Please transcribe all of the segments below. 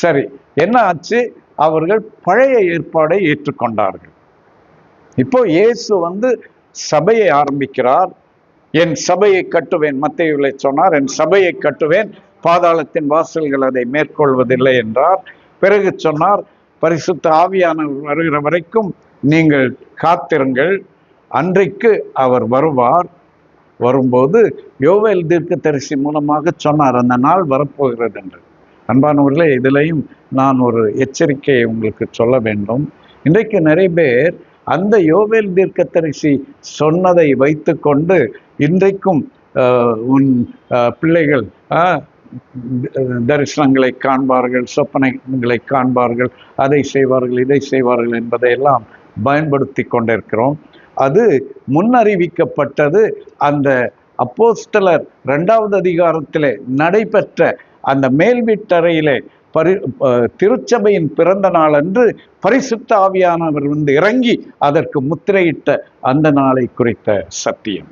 சரி என்ன ஆச்சு? அவர்கள் பழைய ஏற்பாடை ஏற்றுக்கொண்டார்கள். இப்போ இயேசு வந்து சபையை ஆரம்பிக்கிறார். என் சபையை கட்டுவேன் மத்தியவிலை சொன்னார் என் சபையை கட்டுவேன் பாதாளத்தின் வாசல்கள் அதை மேற்கொள்வதில்லை என்றார். பிறகு சொன்னார் பரிசுத்த ஆவியானவர் வருகிற வரைக்கும் நீங்கள் காத்திருங்கள் அன்றைக்கு அவர் வருவார். வரும்போது யோவேல் தீர்க்கதரிசி மூலமாக சொன்னார் அந்த நாள் வரப்போகிறது என்று. அன்பானவர்களே இதிலையும் நான் ஒரு எச்சரிக்கையை உங்களுக்கு சொல்ல வேண்டும். இன்றைக்கு நிறைய பேர் அந்த யோவேல் தீர்க்கத்தரிசி சொன்னதை வைத்துக்கொண்டு இன்றைக்கும் உன் பிள்ளைகள் ஆஹ், தரிசனங்களை காண்பார்கள் சொப்பனைகளை காண்பார்கள் அதை செய்வார்கள் இதை செய்வார்கள் என்பதையெல்லாம் பயன்படுத்தி கொண்டிருக்கிறோம். அது முன்னறிவிக்கப்பட்டது. அந்த அப்போஸ்டலர் ரெண்டாவது அதிகாரத்திலே நடைபெற்ற அந்த மேல் வீட்டறையிலே பரி திருச்சபையின் பிறந்த நாள் அன்று பரிசுத்த ஆவியானவர் வந்து இறங்கி அதற்கு முத்திரையிட்ட அந்த நாளை குறித்த சத்தியம்.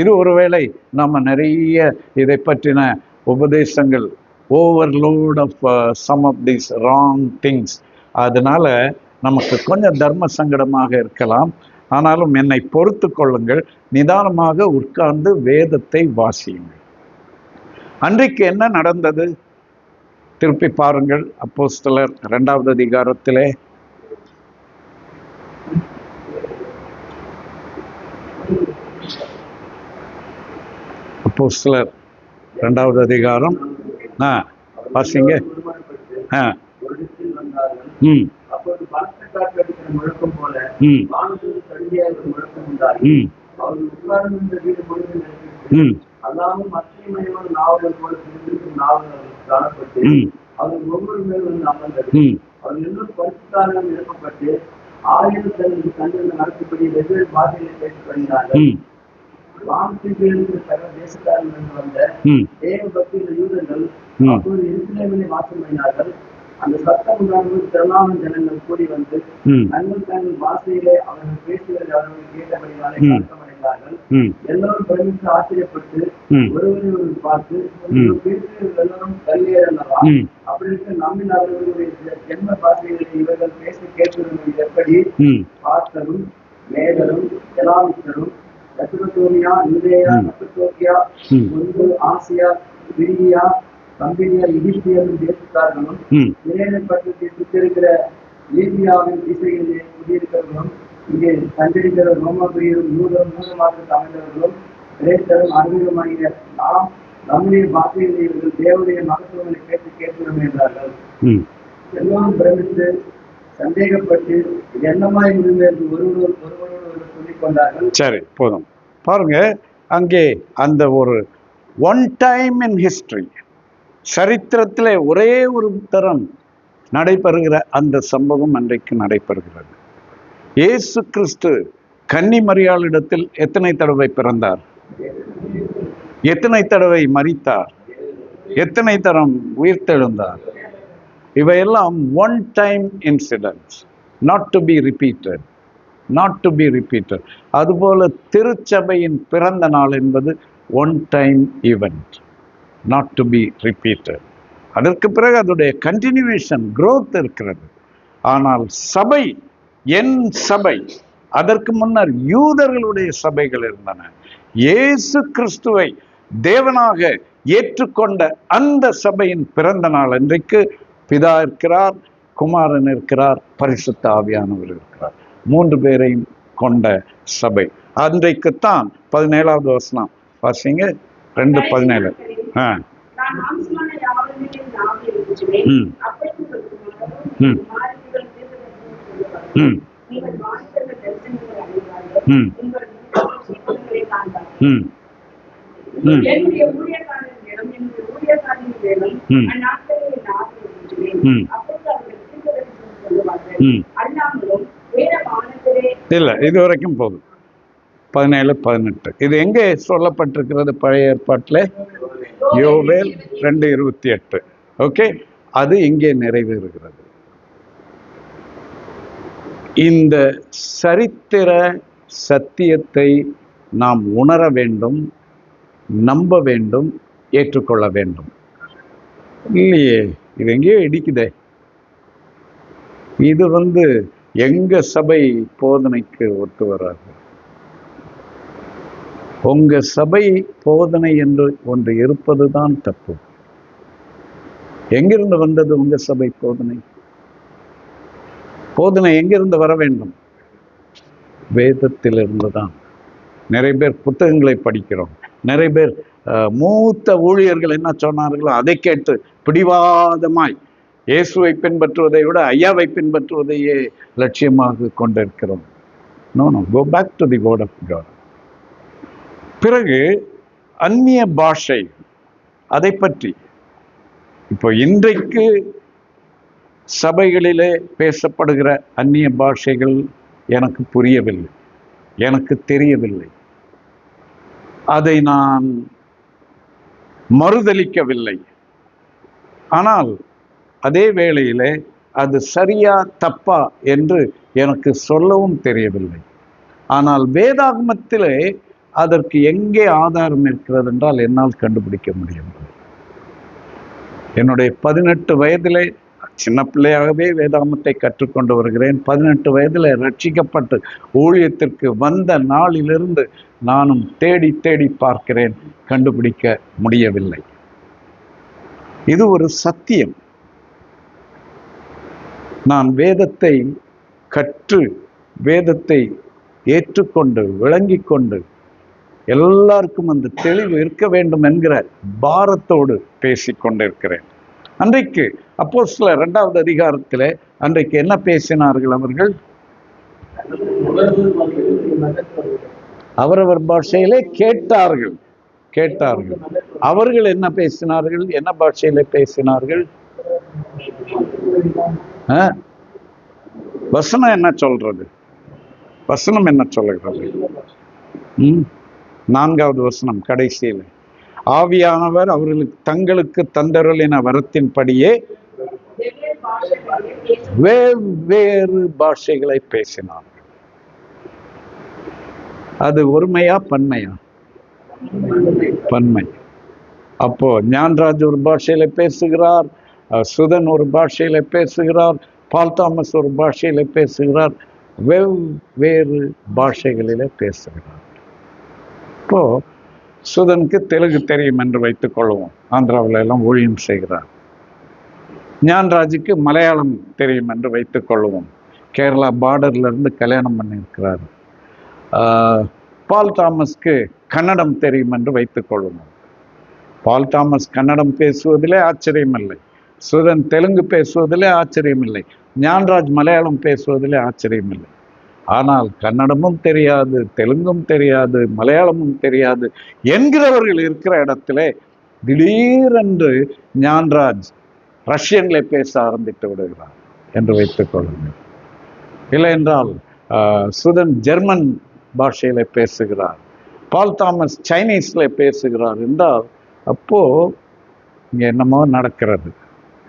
இது ஒருவேளை நம்ம நிறைய இதை பற்றின உபதேசங்கள் overload of some of these wrong things அதனால நமக்கு கொஞ்சம் தர்ம சங்கடமாக இருக்கலாம். ஆனாலும் என்னை பொறுத்து கொள்ளுங்கள். நிதானமாக உட்கார்ந்து வேதத்தை வாசியுங்கள். அன்றைக்கு என்ன நடந்தது? திருப்பி பாருங்கள் அப்போஸ்தலர் இரண்டாவது அதிகாரத்திலே. அப்போஸ்தலர் இரண்டாவது அதிகாரம். ஆ வாசிங்க. ஆ. ம். ம். ம். ம். அல்லாமல் அச்சயமயமான நாவல்கள் போல நாவல் அவர்களுக்கு காணப்பட்டு ம். அவர்கள் ஒவ்வொரு மேல் வந்து அமர்ந்தது பரிசுத்தாரம் ஆயிரம் கண்கள் நடத்தப்படி வெவ்வேறு பாதைகளை பேசிக் கொண்டார்கள் தேசத்தாரிலிருந்து வந்த தேவ பக்தியுள்ள யூதர்கள். அப்போது எருசலேமிலே வாசம் பண்ணினார்கள் அந்த சத்தம் உண்டானது திரளான ஜனங்கள் கூடி வந்து தங்கள் தங்கள் பாஷையிலே அவர்கள் பேசுகிறது அவர்கள் கேட்டபடினாலே ம். எல்லோரும் பிரமித்து ஆச்சரியப்பட்டு. ஒருவரை பார்த்து எல்லோரும் ஜென்ம பாஷைகளை இவர்கள் பேசி கேட்கிறது எப்படி பார்த்தரும் மேதரும் எலாமித்தரும். முன்பு ஆசியா பிரியா கம்பினியா எகிப்தியரும் தேசத்தார்களும் ம். இளைஞ பட்டத்தை சுற்றிருக்கிற லீபியாவின் திசைகளிலே குடியிருக்கிறவர்களும் இங்கே சஞ்சரிக்கிற ரோமாபுரியரும் யூதரும் மூலமாக தமிழர்களும் கிரேத்தரும் அறிமுகமாகிற நாம் நம்முடைய பாஷையில் இவர்கள் தேவனுடைய மகத்துவங்களை பேசி கேட்கிறோம் என்றார்கள். எல்லோரும் பிரமித்து சந்தேகப்பட்டு என்னமாய் முடிந்தது என்று ஒருவர் ஒருவரோடு ஒருவர் சொல்லிக் கொண்டார்கள். சரி போதும். பாருங்க அங்கே அந்த ஒரு ஒன் டைம் இன் ஹிஸ்டரி சரித்திரத்திலே ஒரே ஒரு தரம் நடைபெறுகிற அந்த சம்பவம் அன்றைக்கு நடைபெறுகிறது. இயேசு கிறிஸ்து கன்னி மரியாளிடத்தில் எத்தனை தடவை பிறந்தார்? எத்தனை தடவை மறித்தார் எத்தனை தரம் உயிர்த்தெழுந்தார்? இவையெல்லாம் one time incidents not to be repeated not to be repeated அதுபோல திருச்சபையின் பிறந்த நாள் என்பது one time event not to be repeated அதற்கு பிறகு அதோடைய கண்டினியூவேஷன் குரோத் இருக்கிறது. ஆனால் சபை என் சபை. அதற்கு முன்னர் யூதர்களுடைய சபைகள் இருந்தன. இயேசு கிறிஸ்துவை தேவனாக ஏற்றுக்கொண்ட அந்த சபையின் பிறந்த நாள் அன்றைக்கு பிதா இருக்கிறார் குமாரன் இருக்கிறார் பரிசுத்த ஆவியானவர் இருக்கிறார். மூன்று பேரையும் கொண்ட சபை. அன்றைக்குத்தான் பதினேழாவது வசனம். வாசிங்க. ரெண்டு பதினேழு. ஆ. ம். ம். மாறுதல் ம். ம். ம். ம். ம். ம். இல்லை இது வரைக்கும் போதும். பதினேழு பதினெட்டு. இது எங்கே சொல்லப்பட்டிருக்கிறது பழைய ஏற்பாட்டில்? யோவேல் ரெண்டு இருபத்தி எட்டு. ஓகே? அது இங்கே நிறைவேறுகிறது இந்த சரித்திர சத்தியத்தை நாம் உணர வேண்டும் நம்ப வேண்டும் ஏற்றுக்கொள்ள வேண்டும். இல்லையே இது எங்கேயோ இடிக்குதே. இது வந்து எங்க சபை போதனைக்கு ஒத்து வராது. உங்க சபை போதனை என்று ஒன்று இருப்பதுதான் தப்பு. எங்கிருந்து வந்தது உங்க சபை போதனை? போதனை எங்கிருந்து வர வேண்டும்? வேதத்திலிருந்து தான் நிறைய பேர் புத்தகங்களை படிக்கிறோம். நிறைய பேர் மூத்த ஊழியர்கள் என்ன சொன்னார்களோ அதை கேட்டு பிடிவாதமாய் இயேசுவை பின்பற்றுவதை விட ஐயாவை பின்பற்றுவதையே லட்சியமாக கொண்டிருக்கிறோம். No no go back to the word of God பிறகு அந்நிய பாஷை அதை பற்றி. இப்போ இன்றைக்கு சபைகளிலே பேசப்படுகிற அந்நிய பாஷைகள் எனக்கு புரியவில்லை. எனக்கு தெரியவில்லை. அதை நான் மறுதலிக்கவில்லை. ஆனால் அதே வேளையிலே அது சரியா தப்பா என்று எனக்கு சொல்லவும் தெரியவில்லை. ஆனால் வேதாகமத்திலே அதற்கு எங்கே ஆதாரம் இருக்கிறது என்றால் என்னால் கண்டுபிடிக்க முடியும் என்னுடைய பதினெட்டு வயதிலே சின்ன பிள்ளையாகவே வேதாமத்தை கற்றுக்கொண்டு வருகிறேன். பதினெட்டு வயதில் ரட்சிக்கப்பட்டு ஊழியத்திற்கு வந்த நாளிலிருந்து நானும் தேடி தேடி பார்க்கிறேன். கண்டுபிடிக்க முடியவில்லை. இது ஒரு சத்தியம். நான் வேதத்தை கற்று வேதத்தை ஏற்றுக்கொண்டு விளங்கி கொண்டு எல்லாருக்கும் அந்த தெளிவு இருக்க வேண்டும் என்கிற பாரத்தோடு பேசிக்கொண்டிருக்கிறேன். அன்றைக்கு அப்போ சில இரண்டாவது அதிகாரத்தில் அன்றைக்கு என்ன பேசினார்கள் அவர்கள்? அவரவர் பாஷையிலே கேட்டார்கள். கேட்டார்கள். அவர்கள் என்ன பேசினார்கள்? என்ன பாஷையில பேசினார்கள்? வசனம் என்ன சொல்றது? வசனம் என்ன சொல்லுகிறது? நான்காவது வசனம் கடைசியில். ஆவியானவர் அவர்களுக்கு தங்களுக்கு தந்தருளின வரத்தின்படியே வெவ்வேறு வெவ்வேறு பாஷைகளை பேசினார். அது ஒருமையா பன்மையா? பன்மை. அப்போ ஞான்ராஜ் ஒரு பாஷையில பேசுகிறார் சுதன் ஒரு பாஷையில பேசுகிறார் பால் தாமஸ் ஒரு பாஷையில பேசுகிறார் வெவ்வேறு பாஷைகளில பேசுகிறார். இப்போ சுதனுக்கு தெலுங்கு தெரியும் என்று வைத்துக் கொள்வோம். ஆந்திராவில் எல்லாம் ஊழியம் செய்கிறார். ஞான்ராஜுக்கு மலையாளம் தெரியும் என்று வைத்துக் கொள்வோம். கேரளா பார்டர்லேருந்து கல்யாணம் பண்ணியிருக்கிறார். பால் தாமஸ்க்கு கன்னடம் தெரியும் என்று வைத்துக் கொள்வோம். பால் தாமஸ் கன்னடம் பேசுவதிலே ஆச்சரியமில்லை. சுதன் தெலுங்கு பேசுவதிலே ஆச்சரியமில்லை. ஞான்ராஜ் மலையாளம் பேசுவதிலே ஆச்சரியமில்லை. ஆனால் கன்னடமும் தெரியாது தெலுங்கும் தெரியாது மலையாளமும் தெரியாது என்கிறவர்கள் இருக்கிற இடத்திலே திடீரென்று ஞான்ராஜ் ரஷ்யன்களை பேச ஆரம்பித்து விடுகிறார் என்று வைத்துக் கொள்ளுங்கள். இல்லை என்றால் ஆஹ், சுதன் ஜெர்மன் பாஷையில பேசுகிறார் பால் தாமஸ் சைனீஸ்ல பேசுகிறார் என்றால் அப்போ இங்க என்னமோ நடக்கிறது.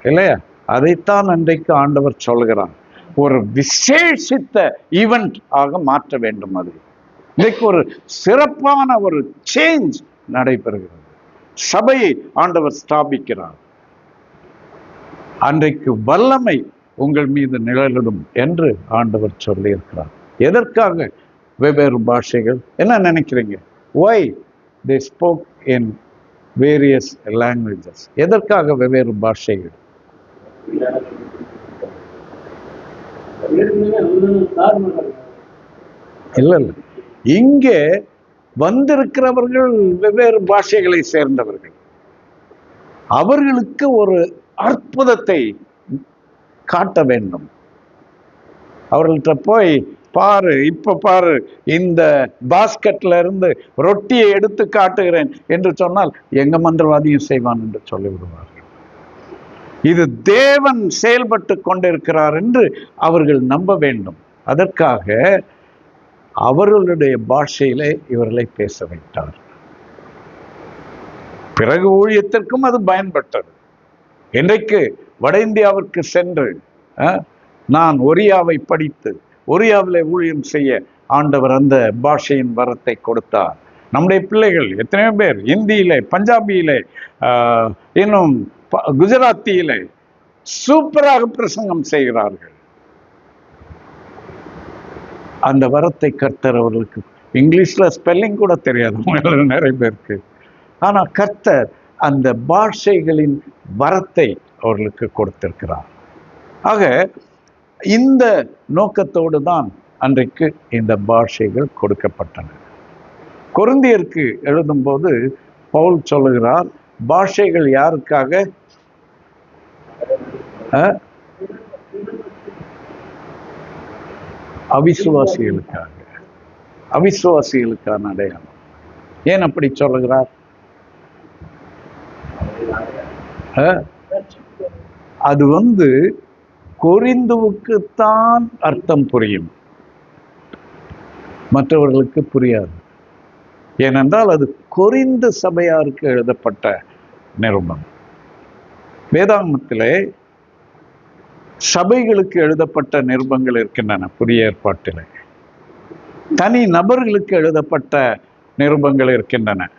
இல்லையா? அதைத்தான் அன்றைக்கு ஆண்டவர் சொல்கிறார். ஒரு விசேஷித்த ஈவெண்ட் ஆக மாற்ற வேண்டும் அது. இன்றைக்கு ஒரு சிறப்பான ஒரு சேஞ்ச் நடைபெறுகிறது. சபையை ஆண்டவர் ஸ்தாபிக்கிறார். அன்றைக்கு வல்லமை உங்கள் மீது நிழலிடும் என்று ஆண்டவர் சொல்லியிருக்கிறார். எதற்காக? வெவ்வேறு பாஷைகள். என்ன நினைக்கிறீங்க? Why they spoke in various languages எதற்காக வெவ்வேறு பாஷைகள்? இல்லை இல்லை. இங்கே வந்திருக்கிறவர்கள் வெவ்வேறு பாஷைகளை சேர்ந்தவர்கள். அவர்களுக்கு ஒரு அற்புதத்தை காட்ட வேண்டும். அவர்கள்ட்ட போய் பாரு இப்ப பாரு இந்த பாஸ்கெட்ல இருந்து ரொட்டியை எடுத்து காட்டுகிறேன் என்று சொன்னால் எங்க மந்திரவாதியும் செய்வான் என்று சொல்லிவிடுவார். இது தேவன் செயல்பட்டு கொண்டிருக்கிறார் என்று அவர்கள் நம்ப வேண்டும். அதற்காக அவர்களுடைய பாஷையிலே இவர்களை பேச வைத்தார். பிறகு ஊழியத்திற்கும் அது பயன்பட்டது. இன்றைக்கு வட இந்தியாவிற்கு சென்று நான் ஒரியாவை படித்து ஒரியாவில் ஊழியம் செய்ய ஆண்டவர் அந்த பாஷையின் வரத்தை கொடுத்தார். நம்முடைய பிள்ளைகள் எத்தனையோ பேர் இந்தியிலே பஞ்சாபியிலே ஆஹ், இன்னும் குஜராத்தியிலே சூப்பராக பிரசங்கம் செய்கிறார்கள். அந்த வரத்தை கர்த்தர் அவர்களுக்கு இங்கிலீஷ்ல ஸ்பெல்லிங் கூட தெரியாது நிறைய பேருக்கு. ஆனா கர்த்தர் அந்த பாஷைகளின் வரத்தை அவர்களுக்கு கொடுத்திருக்கிறார். ஆக இந்த நோக்கத்தோடு தான் அன்றைக்கு இந்த பாஷைகள் கொடுக்கப்பட்டன. கொரிந்தியருக்கு எழுதும்போது பவுல் சொல்லுகிறார் பாஷைகள் யாருக்காக அவிசுவாசிகளுக்காக. அவிசுவாசிகளுக்கான அடையாளம். ஏன் அப்படி சொல்லுகிறார்? அது வந்து கொரிந்துவுக்குத்தான் அர்த்தம் புரியும். மற்றவர்களுக்கு புரியாது. ஏனென்றால் அது கொரிந்து சபையாருக்கு எழுதப்பட்ட நிருபம். வேதாமத்திலே சபைகளுக்கு எழுதப்பட்ட நிருபங்கள் இருக்கின்றன புதிய ஏற்பாட்டில். தனி நபர்களுக்கு எழுதப்பட்ட நிருபங்கள் இருக்கின்றன.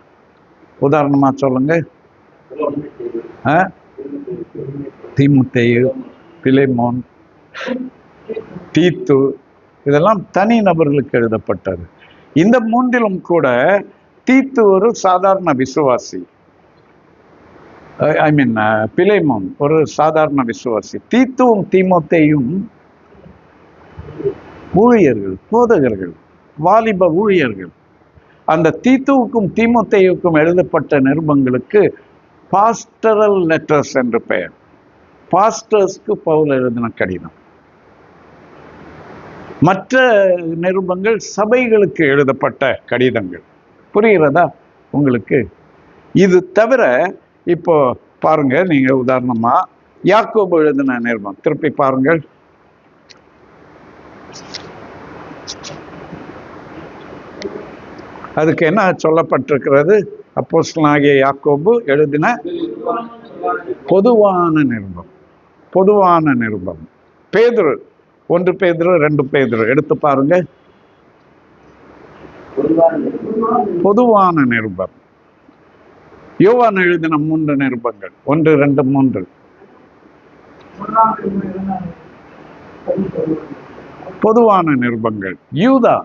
உதாரணமா சொல்லுங்க. ஆ? பிலேமோன் தீத்து இதெல்லாம் தனி நபர்களுக்கு எழுதப்பட்டது. இந்த மூன்றிலும் கூட தீத்து ஒரு சாதாரண விசுவாசி. ஐ மீன் பிலைமோன் ஒரு சாதாரண விசுவாசி. தீத்துவும் தீமோத்தையும் ஊழியர்கள் போதகர்கள் வாலிப ஊழியர்கள் அந்த தீத்துவுக்கும் தீமோத்தேயுக்கும் எழுதப்பட்ட நிருபங்களுக்கு பாஸ்டரல் லெட்டர்ஸ் என்று பெயர். பாஸ்டர்ஸ்க்கு பவுல் எழுதின கடிதம். மற்ற நிருபங்கள் சபைகளுக்கு எழுதப்பட்ட கடிதங்கள். புரிகிறதா? உங்களுக்கு இது தவிர இப்போ பாருங்க நீங்க உதாரணமா யாக்கோபு எழுதின நிருபம். திருப்பி பாருங்கள். அதுக்கு என்ன சொல்லப்பட்டிருக்கிறது? அப்போஸ்தலனாகிய யாக்கோபு எழுதின பொதுவான நிருபம். பொதுவான நிருபம். பேதுரு ஒன்று பேதுரு ரெண்டு பேதுரு. எடுத்து பாருங்க. பொதுவான நிருபம். யோவான் எழுதின மூன்று நிருபங்கள். ஒன்று ரெண்டு மூன்று. பொதுவான நிருபங்கள். யூதா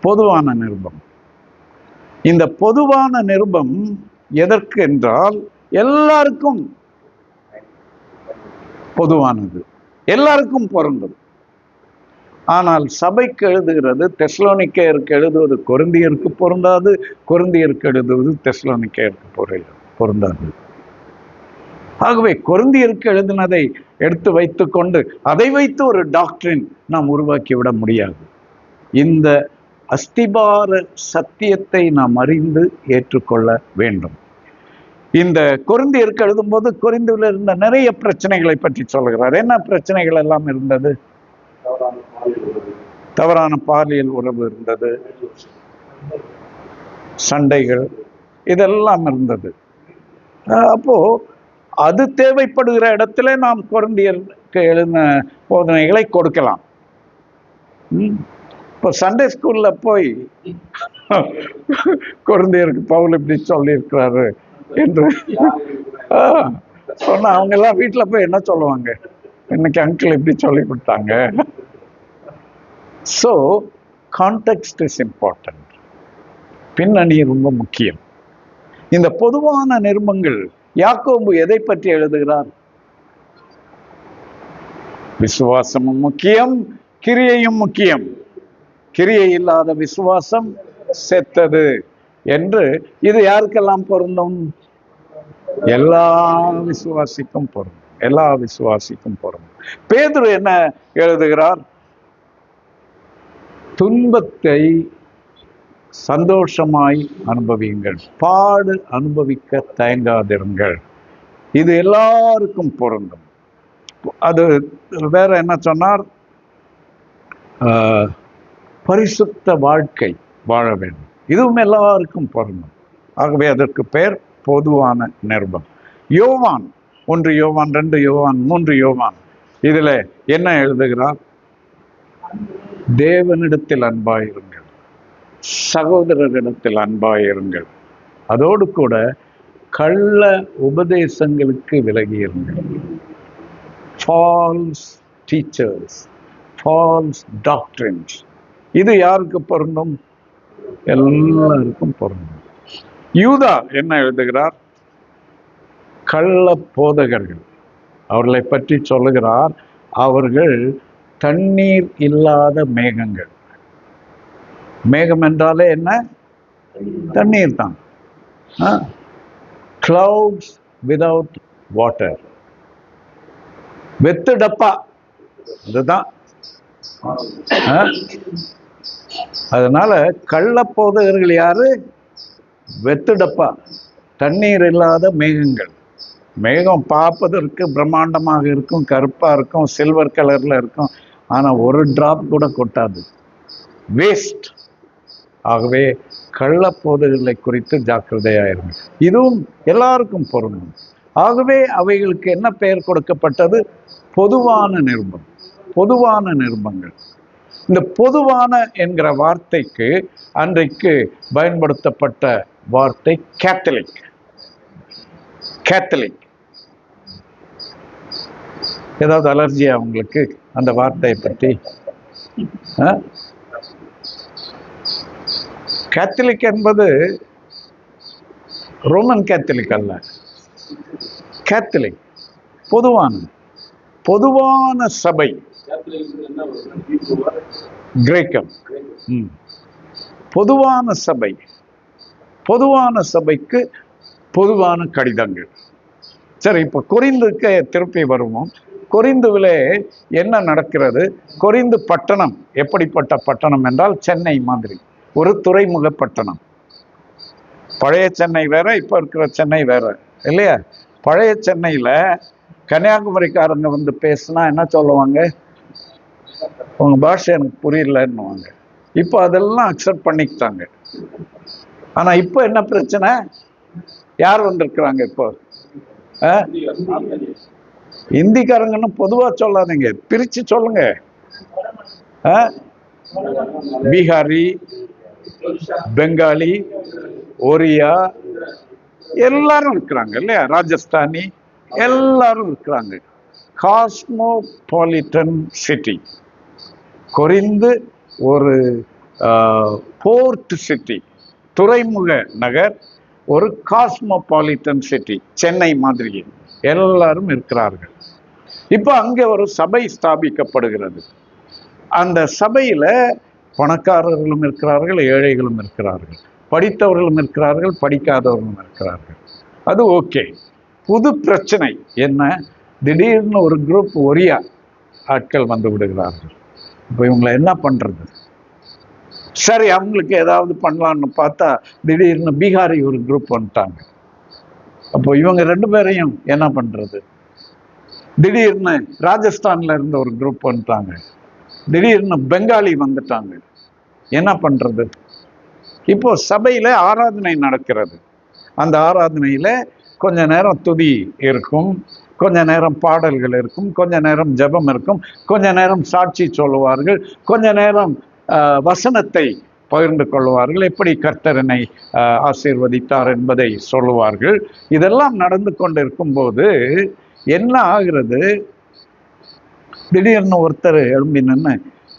பொதுவான நிருபம். இந்த பொதுவான நிருபம் எதற்கு என்றால் எல்லாருக்கும் பொதுவானது. எல்லாருக்கும் பொருந்தும் ஆனால் சபைக்கு எழுதுகிறது தெஸ்லோனிக்கேயருக்கு எழுதுவது கொருந்தியருக்கு பொருந்தாது கொருந்தியருக்கு எழுதுவது தெஸ்லோனிக்கேயருக்கு பொரு- பொருந்தாது. ஆகவே கொருந்தியருக்கு எழுதினதை எடுத்து வைத்துக்கொண்டு அதை வைத்து ஒரு டாக்டரின் நாம் உருவாக்கி விட முடியாது. இந்த அஸ்திபார சத்தியத்தை நாம் அறிந்து ஏற்றுக்கொள்ள வேண்டும். இந்த கொரிந்தியருக்கு எழுதும்போது கொரிந்துவில் இருந்த நிறைய பிரச்சனைகளை பற்றி சொல்கிறார். என்ன பிரச்சனைகள் எல்லாம் இருந்தது? தவறான பாலியல் உறவு இருந்தது. சண்டைகள் இதெல்லாம் இருந்தது. அப்போ அது தேவைப்படுகிற இடத்துல நாம் குழந்தையருக்கு எழுதின போதனைகளை கொடுக்கலாம். இப்போ சண்டே ஸ்கூல்ல போய் குழந்தையருக்கு பவுல் இப்படி சொல்லியிருக்கிறாரு என்று. ஆ, சொன்னா அவங்க எல்லாம் வீட்டுல போய் என்ன சொல்லுவாங்க? இன்னைக்கு அங்கிள் இப்படி சொல்லி கொடுத்தாங்க? ஸோ கான்டெக்ட் இஸ் இம்பார்ட்டன்ட் பின்னணி ரொம்ப முக்கியம். இந்த பொதுவான நிர்மங்கள் யாக்கோம்பு எதை பற்றி எழுதுகிறார்? விசுவாசமும் முக்கியம் கிரியையும் முக்கியம். கிரியை இல்லாத விசுவாசம் செத்தது என்று இது யாருக்கெல்லாம் பொருந்தும்? எல்லா விசுவாசிக்கும் பொருந்தும். எல்லா விசுவாசிக்கும் பொருந்தும். பேதுரு என்ன எழுதுகிறார்? துன்பத்தை சந்தோஷமாய் அனுபவியுங்கள். பாடு அனுபவிக்க தயங்காதிருங்கள். இது எல்லாருக்கும் பொருந்தும். அது வேற என்ன சொன்னார்? ஆஹ், பரிசுத்த வாழ்க்கை வாழ வேண்டும். இதுவும் எல்லாருக்கும் பொருந்தும். ஆகவே அதற்கு பெயர் பொதுவான நிருபம். யோவான் ஒன்று யோவான் ரெண்டு யோவான் மூன்று யோவான். இதுல என்ன எழுதுகிறார்? தேவனிடத்தில் அன்பாயிருங்கள். சகோதரரிடத்தில் அன்பாயிருங்கள். அதோடு கூட கள்ள உபதேசங்களுக்கு விலகி இருங்கள் ஃபால்ஸ் டீச்சர்ஸ் ஃபால்ஸ் டாக்டரின்ஸ் இது யாருக்கு பொருந்தும்? எல்லாருக்கும் பொருந்தும். யூதா என்ன எழுதுகிறார்? கள்ள போதகர்கள். அவர்களை பற்றி சொல்லுகிறார் அவர்கள் தண்ணீர் இல்லாத மேகங்கள். மேகம் என்றாலே என்ன? தண்ணீர் தான் கிளவுட்ஸ் விதவுட் வாட்டர் வெத்து டப்பா. இதுதான் அதனால கள்ளப்போதகர்கள் யாரு? வெத்து டப்பா. தண்ணீர் இல்லாத மேகங்கள். மேகம் பார்ப்பதற்கு பிரம்மாண்டமாக இருக்கும் கருப்பா இருக்கும் சில்வர் கலர்ல இருக்கும். ஆனால் ஒரு ட்ராப் கூட கொட்டாது. வேஸ்ட் ஆகவே கள்ளப்போதைகளை குறித்து குறித்து ஜாக்கிரதையாயிருங்க இதுவும் எல்லாருக்கும் பொருந்தும். ஆகவே அவைகளுக்கு என்ன பெயர் கொடுக்கப்பட்டது? பொதுவான நிருபம். பொதுவான நிருபங்கள். இந்த பொதுவான என்கிற வார்த்தைக்கு அன்றைக்கு பயன்படுத்தப்பட்ட வார்த்தை கேத்தலிக் கேத்தலிக் ஏதாவது அலர்ஜியா உங்களுக்கு? அந்த வார்த்தையை பற்றி ஆ? கேத்தலிக் என்பது ரோமன் கேத்தலிக் அல்ல. கேத்தலிக் பொதுவான பொதுவான சபை. கிரேக்கம் பொதுவான சபை. பொதுவான சபைக்கு பொதுவான கடிதங்கள். சரி இப்போ கொரிந்துக்கு திருப்பி வருவோம். கொரிந்துவிலே என்ன நடக்கிறது? கொரிந்து பட்டணம் எப்படிப்பட்ட பட்டணம் என்றால் சென்னை மாதிரி ஒரு துறைமுக பட்டணம். பழைய சென்னை வேற இப்போ இருக்கிற சென்னை வேற இல்லையா? பழைய சென்னையில கன்னியாகுமரிக்காரங்க வந்து பேசுனா என்ன சொல்லுவாங்க? உங்க பாஷை எனக்கு புரியலன்னுவாங்க. இப்போ அதெல்லாம் அக்செப்ட் பண்ணிக்கிட்டாங்க. ஆனா இப்போ என்ன பிரச்சனை? யார் வந்திருக்கிறாங்க இப்போ? இந்திக்காரங்கன்னு பொதுவா சொல்லாதீங்க. பிரிச்சு சொல்லுங்க. பீகாரி பெங்காலி ஒரியா எல்லாரும் இருக்கிறாங்க இல்லையா? ராஜஸ்தானி எல்லாரும் இருக்கிறாங்க. காஸ்மோபாலிட்டன் சிட்டி குறைந்து ஒரு போர்ட் சிட்டி துறைமுக நகர் ஒரு காஸ்மோபாலிட்டன் சிட்டி சென்னை மாதிரி எல்லாரும் இருக்கிறார்கள். இப்போ அங்கே ஒரு சபை ஸ்தாபிக்கப்படுகிறது. அந்த சபையில் பணக்காரர்களும் இருக்கிறார்கள் ஏழைகளும் இருக்கிறார்கள். படித்தவர்களும் இருக்கிறார்கள் படிக்காதவர்களும் இருக்கிறார்கள். அது ஓகே. புது பிரச்சனை என்ன? திடீர்னு ஒரு குரூப் ஒரியா ஆட்கள் வந்து விடுகிறார்கள். இப்போ இவங்களை என்ன பண்ணுறது சரி அவங்களுக்கு ஏதாவது பண்ணலான்னு பார்த்தா திடீர்னு பீகாரி ஒரு குரூப் வந்துட்டாங்க. அப்போ இவங்க ரெண்டு பேரையும் என்ன பண்றது? திடீர்னு ராஜஸ்தான்ல இருந்த ஒரு குரூப் வந்துட்டாங்க. திடீர்னு பெங்காலி வந்துட்டாங்க. என்ன பண்றது? இப்போ சபையில ஆராதனை நடக்கிறது. அந்த ஆராதனையில கொஞ்ச நேரம் துதி இருக்கும் கொஞ்ச நேரம் பாடல்கள் இருக்கும் கொஞ்ச நேரம் ஜெபம் இருக்கும் கொஞ்ச நேரம் சாட்சி சொல்லுவார்கள் கொஞ்ச நேரம் வசனத்தை பகிர்ந்து கொள்வார்கள். எப்படி கர்த்தரனை ஆசீர்வதித்தார் என்பதை சொல்லுவார்கள். இதெல்லாம் நடந்து கொண்டிருக்கும் போது என்ன ஆகிறது? திடீர்னு ஒருத்தர் எழும்பி நின்று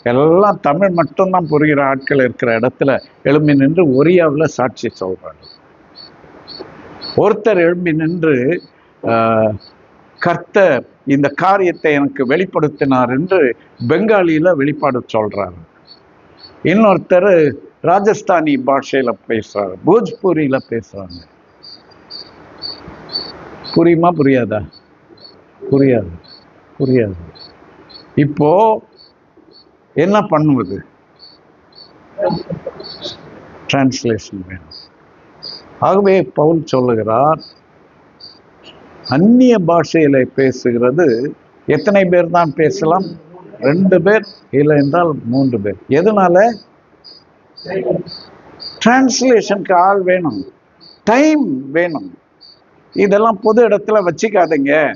எல்லாம் தமிழ் மட்டும்தான் புரிகிற ஆட்கள் இருக்கிற இடத்துல எழும்பி நின்று ஒரியாவில் சாட்சி சொல்றாங்க ஒருத்தர் எழும்பி நின்று ஆஹ், கர்த்தர் இந்த காரியத்தை எனக்கு வெளிப்படுத்தினார் என்று பெங்காலியில் வெளிப்பாடு சொல்றாரு. இன்னொருத்தர் ராஜஸ்தானி பாஷையில் பேசுறாரு. போஜ்பூரியில் பேசுறாங்க. புரியுமா புரியாதா? புரியாது புரியாது. இப்போ என்ன பண்ணுவது? டிரான்ஸ்லேஷன் வேணும். ஆகவே பவுல் சொல்லுகிறார் அந்நிய பாஷையில பேசுகிறது. எத்தனை பேர் தான் பேசலாம்? ரெண்டு பேர் இல்லை என்றால் மூன்று பேர். எதனால? டிரான்ஸ்லேஷனுக்கு ஆள் வேணும். டைம் வேணும். இதெல்லாம் பொது இடத்துல வச்சுக்காதீங்க.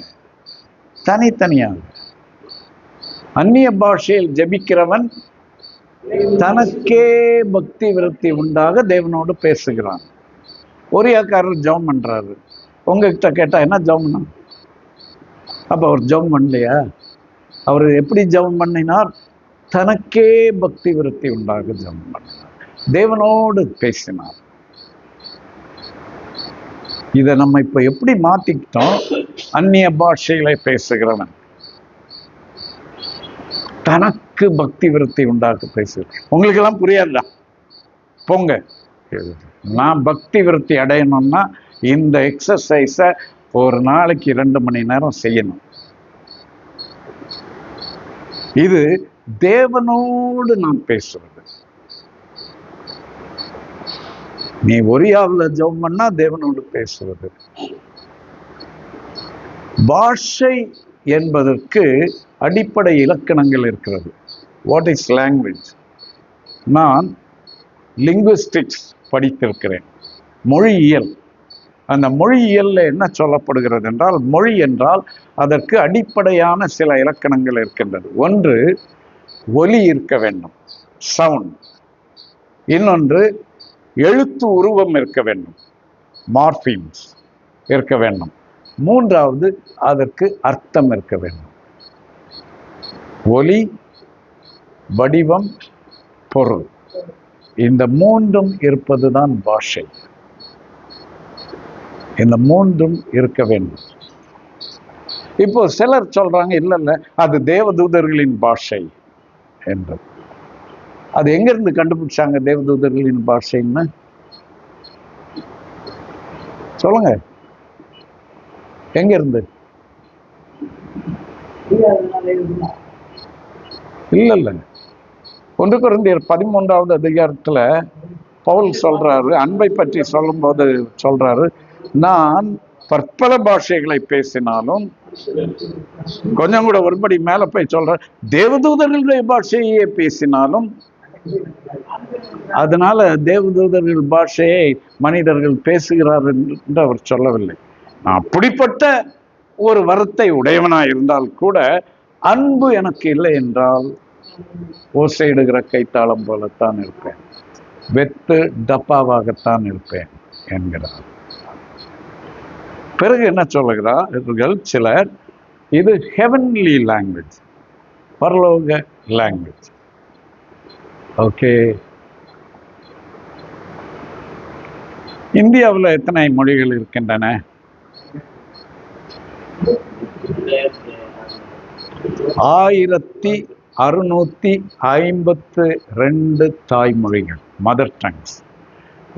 தனித்தனியாக அந்நிய பாஷையில் ஜெபிக்கிறவன் தனக்கே பக்தி விருத்தி உண்டாக தேவனோடு பேசுகிறான். ஒரியாக்காரர் ஜெபம் பண்றாரு. உங்ககிட்ட கேட்டா என்ன ஜெபம் பண்ண அப்ப அவர் ஜெபம் பண்ணலையா? அவர் எப்படி ஜெபம் பண்ணினார்? தனக்கே பக்தி விருத்தி உண்டாக ஜெபம் பண்ணினார். தேவனோடு பேசினார். இதை நம்ம இப்போ எப்படி மாத்திக்கிட்டோம்? அந்நிய பாஷையில பேசுகிறவன். தனக்கு பக்தி விருத்தி உண்டாக்க பேசு உங்களுக்கெல்லாம் புரியாதுடா போங்க. நான் பக்தி விருத்தி அடையணும்னா இந்த எக்ஸசைஸை ஒரு நாளைக்கு ரெண்டு மணி நேரம் செய்யணும். இது தேவனோடு நான் பேசுறது நீ ஒரியாவில் ஜெபம் பண்ணா தேவனோடு பேசுறது பாஷை என்பதற்கு அடிப்படை இலக்கணங்கள் இருக்கிறது. வாட் இஸ் லாங்குவேஜ் நான் லிங்குவிஸ்டிக்ஸ் படித்திருக்கிறேன். மொழியியல் அந்த மொழியியலில் என்ன சொல்லப்படுகிறது என்றால் மொழி என்றால் அதற்கு அடிப்படையான சில இலக்கணங்கள் இருக்கின்றது. ஒன்று ஒலி இருக்க வேண்டும் சவுண்ட். இன்னொன்று எழுத்து உருவம் இருக்க வேண்டும் மார்ஃபீம்ஸ் இருக்க வேண்டும். மூன்றாவது அதற்கு அர்த்தம் இருக்க வேண்டும். ஒலி வடிவம் பொருள். இந்த மூன்றும் இருப்பதுதான் பாஷை. இந்த மூன்றும் இருக்க வேண்டும். இப்போ சிலர் சொல்றாங்க இல்ல இல்ல அது தேவதூதர்களின் பாஷை என்று அது எங்க இருந்து கண்டுபிடிச்சாங்க தேவதூதர்களின் பாஷைன்னு? சொல்லுங்க. எங்க இருந்து இல்ல இல்ல. ஒன்று குறைந்தர் பதிமூன்றாவது அதிகாரத்துல பவுல் சொல்றாரு அன்பை பற்றி சொல்லும்போது சொல்றாரு நான் பற்பல பாஷைகளை பேசினாலும் கொஞ்சம் கூட ஒருபடி மேல போய் சொல்றேன் தேவதூதர்களுடைய பாஷையே பேசினாலும் அதனால தேவதூதர்கள் பாஷையை மனிதர்கள் பேசுகிறார் என்று அவர் சொல்லவில்லை. நான் அப்படிப்பட்ட ஒரு வரத்தை உடையவனா இருந்தால் கூட அன்பு எனக்கு இல்லை என்றால் ஓசையிடுகிற கைத்தாளம் போலத்தான் இருப்பேன். வெத்து டப்பாவாகத்தான் இருப்பேன் என்கிறார். பிறகு என்ன சொல்லுகிறார்கள் சிலர் இது ஹெவன்லி லாங்குவேஜ் பரலோக லாங்குவேஜ் ஓகே இந்தியாவில் எத்தனை மொழிகள் இருக்கின்றன? ஆயிரத்தி அறுநூத்தி ஐம்பத்து ரெண்டு தாய்மொழிகள் mother tongues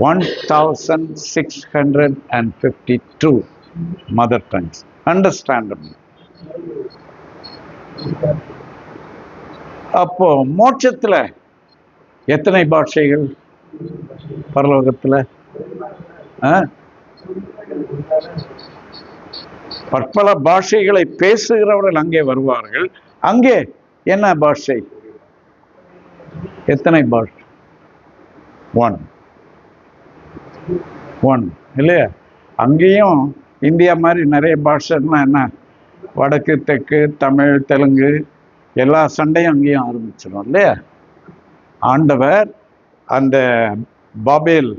one thousand six hundred and fifty two mother tongues understandable அப்போ மோட்சத்துல எத்தனை பாஷைகள் பரலோகத்துல? பற்பல பாஷைகளை பேசுகிறவர்கள் அங்கே வருவார்கள். அங்கே என்ன பாஷை எத்தனை பாஷை ஒன் ஒன் இல்லையா? அங்கேயும் இந்தியா மாதிரி நிறைய பாஷைன்னா என்ன? வடக்கு தெற்கு தமிழ் தெலுங்கு எல்லா சண்டையும் அங்கேயும் ஆரம்பிச்சிடும் இல்லையா? ஆண்டவர் அந்த பாபேல்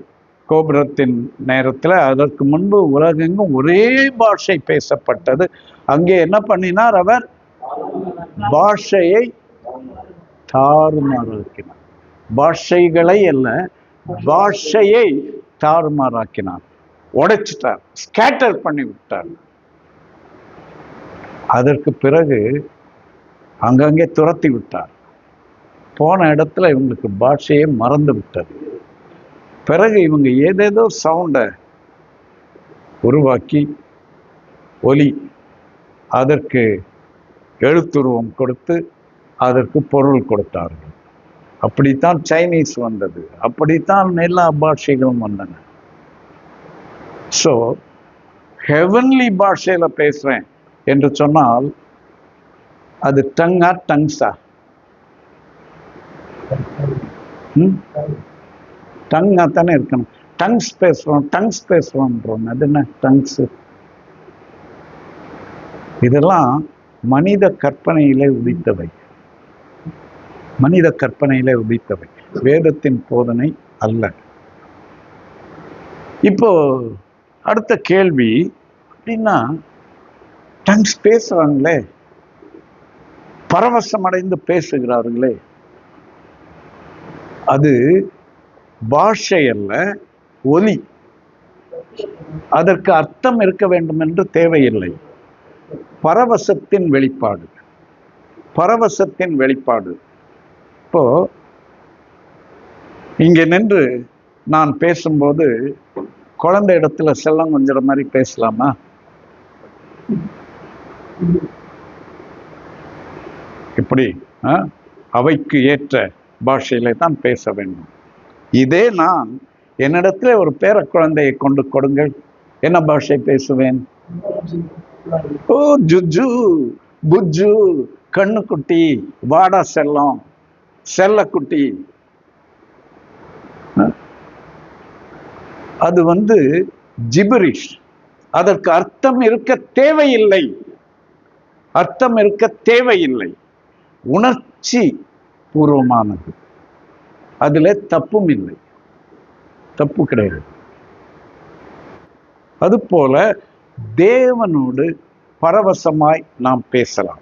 கோபுரத்தின் நேரத்தில் அதற்கு முன்பு உலகெங்கும் ஒரே பாஷை பேசப்பட்டது. அங்கே என்ன பண்ணினார் அவர்? பாஷையை தாறுமாறாக்கினார். பாஷைகளை அல்ல பாஷையை தாறுமாறாக்கினார். உடைச்சிட்டார் ஸ்கேட்டர் பண்ணி விட்டார் அதற்கு பிறகு அங்கங்கே துரத்தி விட்டார். போன இடத்துல இவங்களுக்கு பாஷையே மறந்து விட்டது. பிறகு இவங்க ஏதேதோ சவுண்டை உருவாக்கி ஒலி அதற்கு எழுத்துருவம் கொடுத்து அதற்கு பொருள் கொடுத்தார்கள். அப்படித்தான் சைனீஸ் வந்தது. அப்படித்தான் எல்லா பாஷைகளும் வந்தன. ஸோ ஹெவன்லி பாஷையில் பேசுகிறேன் என்று சொன்னால் அது டங்கா டங்ஸா. டங்கா தானே இருக்கணும். டங்ஸ் பேசுகிறோம் டங்ஸ் பேசுகிறோன்றோம் அது என்ன டங்ஸ்? இதெல்லாம் மனித கற்பனையிலே உதித்தவை. மனித கற்பனையிலே உதித்தவை. வேதத்தின் போதனை அல்ல. இப்போ அடுத்த கேள்வி அப்படின்னா டங்ஸ் பேசுறாங்களே பரவசம் அடைந்து பேசுகிறார்களே. அது பாஷை அல்ல ஒலி. அதற்கு அர்த்தம் இருக்க வேண்டும் என்று தேவையில்லை. பரவசத்தின் வெளிப்பாடு. பரவசத்தின் வெளிப்பாடு. இப்போ இங்க நின்று நான் பேசும்போது குழந்தை இடத்துல செல்லம் கொஞ்சம் மாதிரி பேசலாமா? இப்படி அவைக்கு ஏற்ற பாஷையில தான் பேச வேண்டும். இதே நான் என்னிடத்துல ஒரு பேர குழந்தையை கொண்டு கொடுங்கள். என்ன பாஷை பேசுவேன்? ஓ ஜுஜு புஜ்ஜு கண்ணுக்குட்டி வாடா செல்லம் செல்லக்குட்டி. குட்டி அது வந்து ஜிபரிஷ். அதற்கு அர்த்தம் இருக்க தேவையில்லை. அர்த்தம் இருக்க தேவையில்லை. உணர்ச்சி பூர்வமானது. அதுல தப்பும் இல்லை. தப்பு கிடையாது. அதுபோல தேவனோடு பரவசமாய் நாம் பேசலாம்.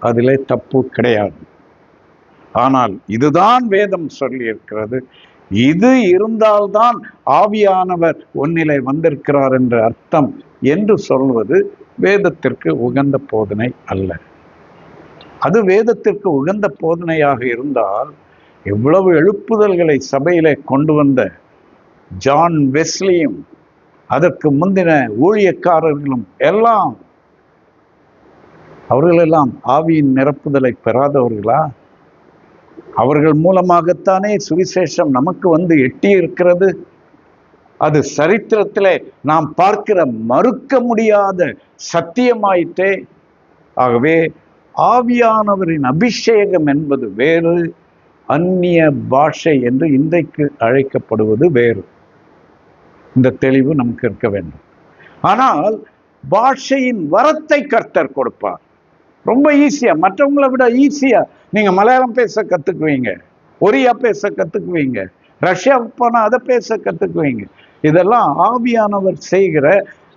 அதில் தப்பு கிடையாது. ஆனால் இதுதான் வேதம் சொல்லி இருக்கிறது இது இருந்தால்தான் ஆவியானவர் ஒன்னிலை வந்திருக்கிறார் என்ற அர்த்தம் என்று சொல்வது வேதத்திற்கு உகந்த போதனை அல்ல. அது வேதத்திற்கு உகந்த போதனையாக இருந்தால் எவ்வளவு எழுப்புதல்களை சபையிலே கொண்டு வந்த ஜான் வெஸ்லியும் அதற்கு முந்தின ஊழியக்காரர்களும் எல்லாம் அவர்களெல்லாம் ஆவியின் நிரப்புதலை பெறாதவர்களா? அவர்கள் மூலமாகத்தானே சுவிசேஷம் நமக்கு வந்து எட்டி இருக்கிறது அது சரித்திரத்திலே நாம் பார்க்கிற மறுக்க முடியாத சத்தியமாயிற்றே. ஆகவே ஆவியானவரின் அபிஷேகம் என்பது வேறு அந்நிய பாஷை என்று இன்றைக்கு அழைக்கப்படுவது வேறு. இந்த தெளிவு நமக்கு இருக்க வேண்டும். ஆனால் பாஷையின் வரத்தை கர்த்தர் கொடுப்பார். ரொம்ப ஈஸியா மற்றவங்களை விட ஈஸியா நீங்க மலையாளம் பேச கத்துக்குவீங்க ஒரியா பேச கத்துக்குவீங்க ரஷ்யா போனா அதை பேச கத்துக்குவீங்க. இதெல்லாம் ஆவியானவர் செய்கிற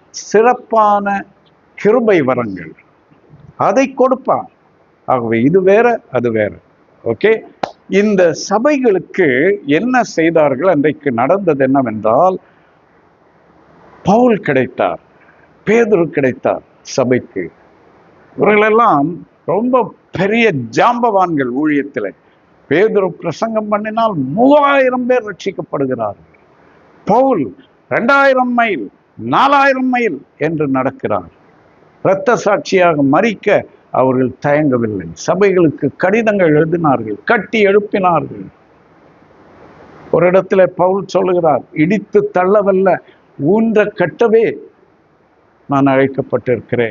சிறப்பான கிருபை வரங்கள். அதை கொடுப்பான் ஆகவே இது வேற அது வேற. ஓகே? இந்த சபைகளுக்கு என்ன செய்தார்கள்? அன்றைக்கு நடந்தது என்னவென்றால் பவுல் கிடைத்தார் பேதுரு கிடைத்தார் சபைக்கு. இவர்களெல்லாம் ரொம்ப பெரிய ஜாம்பவான்கள் ஊழியத்தில். பேதுரு பிரசங்கம் பண்ணினால் மூவாயிரம் பேர் ரட்சிக்கப்படுகிறார்கள் பவுல் ரெண்டாயிரம் மைல் நாலாயிரம் மைல் என்று நடக்கிறார். இரத்த சாட்சியாக மறிக்க அவர்கள் தயங்கவில்லை. சபைகளுக்கு கடிதங்கள் எழுதினார்கள் கட்டி எழுப்பினார்கள். ஒரு இடத்துல பவுல் சொல்லுகிறார் இடித்து தள்ளவல்ல ஊன்ற கட்டவே நான் அழைக்கப்பட்டிருக்கிறேன்.